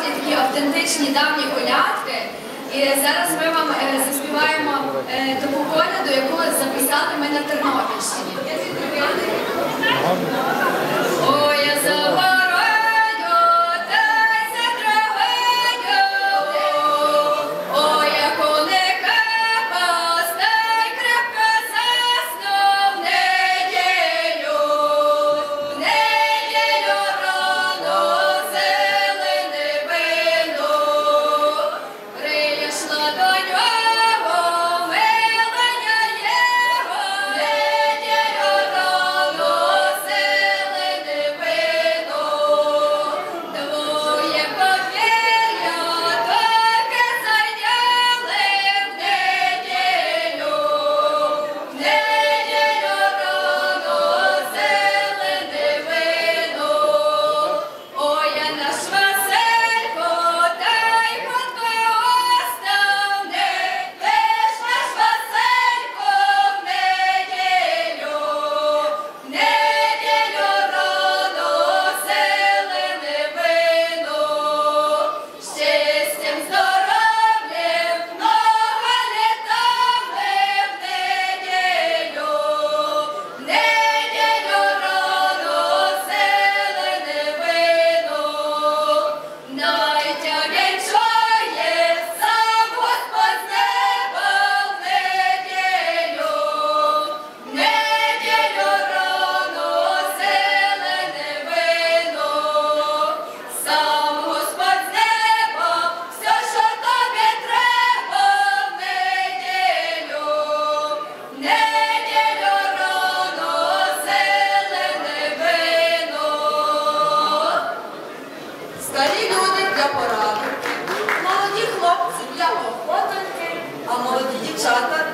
справді такі автентичні давні колядки. І зараз ми вам е, заспіваємо е, таку коляду, яку записали ми на Тернопіль. я охотники, а молоді дівчата.